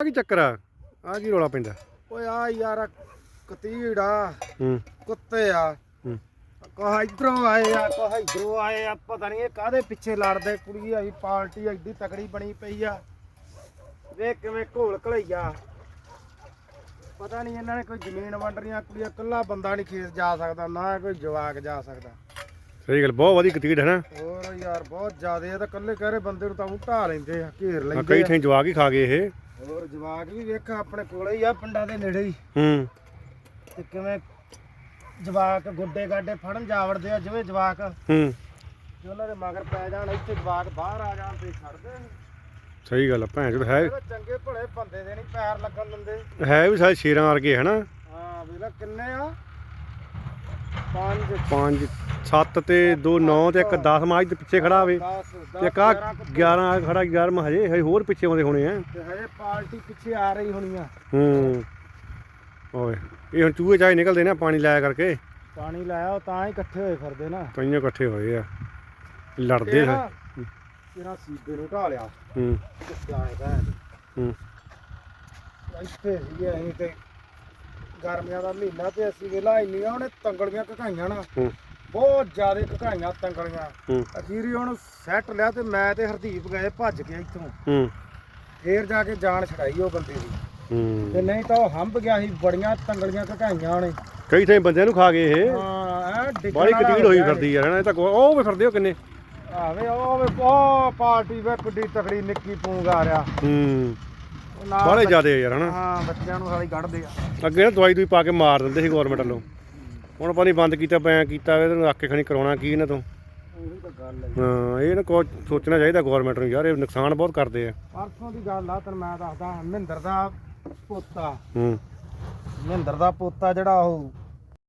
ਆ ਕੀ ਚੱਕਰ ਆ? ਆ ਕੀ ਰੋਲਾ ਪੈਂਦਾ? ਓਏ ਆ ਯਾਰ ਕਤੀੜਾ ਹੂੰ। ਕੁੱਤੇ ਆ। ਹੂੰ। ਕੋਹ ਇਧਰੋਂ ਆਏ ਆ ਕੋਹ ਇਧਰੋਂ ਆਏ ਆ ਪਤਾ ਨਹੀਂ ਇਹ ਕਾਦੇ ਪਿੱਛੇ ਲੜਦੇ ਕੁੜੀ ਆਈ ਪਾਰਟੀ ਐਡੀ ਤਕੜੀ ਬਣੀ ਪਈ ਆ। ਵੇਖ ਕਿਵੇਂ ਘੋਲ ਘਲਈਆ। ਪਤਾ ਨਹੀਂ ਇਹਨਾਂ ਨੇ ਕੋਈ ਜ਼ਮੀਨ ਵੰਡ ਰਹੀਆਂ ਕੁੜੀਆਂ ਇਕੱਲਾ ਬੰਦਾ ਨਹੀਂ ਖੇਤ ਜਾ ਸਕਦਾ ਨਾ ਕੋਈ ਜਵਾਕ ਜਾ ਸਕਦਾ। ਸਹੀ ਗੱਲ ਬਹੁਤ ਵਧੀਆ ਕਤੀੜ ਹੈ ਨਾ। ਹੋਰ ਯਾਰ ਬਹੁਤ ਜ਼ਿਆਦੇ ਆ ਤਾਂ ਇਕੱਲੇ ਕਹਿਰੇ ਬੰਦੇ ਨੂੰ ਤਾਂ ਉਹ ਢਾ ਲੈਂਦੇ ਆ ਘੇਰ ਆ ਲੈਂਦੇ ਕਈ ਆ। ਥਾਂ ਜਵਾਕ ਹੀ ਖਾ ਗਏ ਇਹ। ਹੋਰ ਜਵਾਕ ਵੀ ਵੇਖ ਆਪਣੇ ਕੋਲੇ ਹੀ ਆ ਪਿੰਡਾਂ ਦੇ ਨੇੜੇ ਹੀ। ਹੂੰ। ਤੇ ਕਿਵੇਂ ਜਵਾਕ ਗੁੱਡੇ ਗਾਡੇ ਫੜਨ ਜਾ ਵੜਦੇ ਆ ਜਿਵੇਂ ਜਵਾਕ। ਹੂੰ। ਜੇ ਉਹਨਾਂ ਦੇ ਮਗਰ ਪੈ ਜਾਣ ਇੱਥੇ ਜਵਾਕ ਬਾਹਰ ਆ ਜਾਣ ਤੇ ਛੱਡਦੇ ਨੀ। ਸਹੀ ਗੱਲ ਆ ਭੈਣ ਚੋਦ ਹੈ ਚੰਗੇ ਭਲੇ ਬੰਦੇ ਦੇ ਨਹੀਂ ਪੈਰ ਲੱਗਣ ਦਿੰਦੇ। ਹੈ ਵੀ ਸਾਰੇ ਸ਼ੇਰਾਂ ਵਰਗੇ ਹਨਾ ਹਾਂ ਵੇਲਾ ਕਿੰਨੇ ਆ। ਪੰਜ 5 7 ਤੇ 2 9 ਤੇ ਇੱਕ 10 ਮਾਜ ਦੇ ਪਿੱਛੇ ਖੜਾ ਹੋਵੇ 10 ਤੇ ਇੱਕ ਆ 11 ਆ ਖੜਾ 11 ਹਜੇ ਹਜੇ ਹੋਰ ਪਿੱਛੇ ਆਉਂਦੇ ਹੋਣੇ ਆ। ਤੇ ਹਜੇ ਪਾਰਟੀ ਪਿੱਛੇ ਆ ਰਹੀ ਹੋਣੀ ਆ। ਹੂੰ। ਓਏ ਇਹ ਹੁਣ ਚੂਹੇ ਚਾਹੇ ਨਿਕਲਦੇ ਨਾ ਪਾਣੀ ਲਾਇਆ ਕਰਕੇ। ਪਾਣੀ ਲਾਇਆ ਉਹ ਤਾਂ ਹੀ ਇਕੱਠੇ ਹੋਏ ਫਿਰਦੇ ਨਾ। ਤਾਈਆਂ ਇਕੱਠੇ ਹੋਏ ਆ। ਲੜਦੇ ਆ ਨਾ ਤੇਰਾ ਸੀਬੇ ਨੂੰ ਢਾ ਲਿਆ। ਹੂੰ। ਕਿੱਥੇ ਆਏ ਭੈਣ। ਹੂੰ। ਇੱਥੇ ਸੀ ਅਸੀਂ ਤੇ ਗਰਮੀਆਂ ਦਾ ਮਹੀਨਾ ਤੇ ਅਸੀਂ ਵੇਲਾ ਇੰਨੀਆਂ ਉਹਨੇ ਤੰਗਲੀਆਂ ਘਕਾਈਆਂ ਨਾ। ਹੂੰ। ਬਹੁਤ ਜ਼ਿਆਦਾ ਘਕਾਈਆਂ ਤੰਗਲੀਆਂ ਹੂੰ। ਅਖੀਰੀ ਉਹਨੂੰ ਸੈੱਟ ਲਿਆ ਤੇ ਮੈਂ ਤੇ ਹਰਦੀਪ ਗਏ ਭੱਜ ਕੇ ਇੱਥੋਂ। ਹੂੰ। ਫੇਰ ਜਾ ਕੇ ਜਾਨ ਛੜਾਈ ਉਹ ਬੰਦੇ ਦੀ। ਹੂੰ। ਤੇ ਨਹੀਂ ਤਾਂ ਉਹ ਹੰਬ ਗਿਆ ਸੀ ਬੜੀਆਂ ਤੰਗਲੀਆਂ ਘਕਾਈਆਂ ਉਹਨੇ। ਕਈ ਥਾਂ ਬੰਦਿਆਂ ਨੂੰ ਖਾ ਗਏ ਇਹ। ਹਾਂ ਐ ਡਿੱਗਣ ਬਾੜੀ ਵਾਲਾ ਹੋਈ ਫਿਰਦੀ ਯਾਰ ਹਨਾ ਇਹ ਤਾਂ ਕੋ- ਉਹ ਵੀ ਫਿਰਦੇ ਹੋ ਕਿੰਨੇ? ਆਵੇ ਉਹ ਵੇ ਉਹ ਪਾਰਟੀ ਵੇ ਕੁੱਡੀ ਤਕੜੀ ਨਿੱਕੀ ਪੂੰਗ ਆ ਰਿਹਾ। ਹੂੰ। ਨਾਲ ਜ਼ਿਆਦੇ ਯਾਰ ਹਨਾ? ਹਾਂ ਬੱਚਿਆਂ ਨੂੰ ਸਾਲੀ ਕੱਢਦੇ ਆ। ਅੱਗੇ ਨਾ ਦਵਾਈ ਦੂਈ ਪਾ ਕੇ ਮਾਰ ਦਿੰਦੇ ਸੀ ਗਵਰਨਮੈਂਟ ਵੱਲੋਂ। ਹੁਣ ਨਹੀਂ ਬੰਦ ਕੀਤਾ ਪਿਆ ਕੀਤਾ ਵੇ ਤੈਨੂੰ ਆਕੇ ਖਣੀ ਕਰਾਉਣਾ ਕੀ ਇਹਨਾਂ ਤੋਂ? ਉਹੀ ਤਾਂ ਗੱਲ ਹੈ ਹਾਂ ਇਹ ਨਾ ਕੋ ਸੋਚਣਾ ਚਾਹੀਦਾ ਗਵਰਨਮੈਂਟ ਨੂੰ ਯਾਰ ਇਹ ਨੁਕਸਾਨ ਬਹੁਤ ਕਰਦੇ ਆ। ਪਰਸੋਂ ਦੀ ਗੱਲ ਆ ਤੈਨੂੰ ਮੈਂ ਦੱਸਦਾ ਮਹਿੰਦਰ ਦਾ ਪੋਤਾ। ਹੂੰ। ਮਹਿੰਦਰ ਦਾ ਪੋਤਾ ਜਿਹੜਾ ਉਹ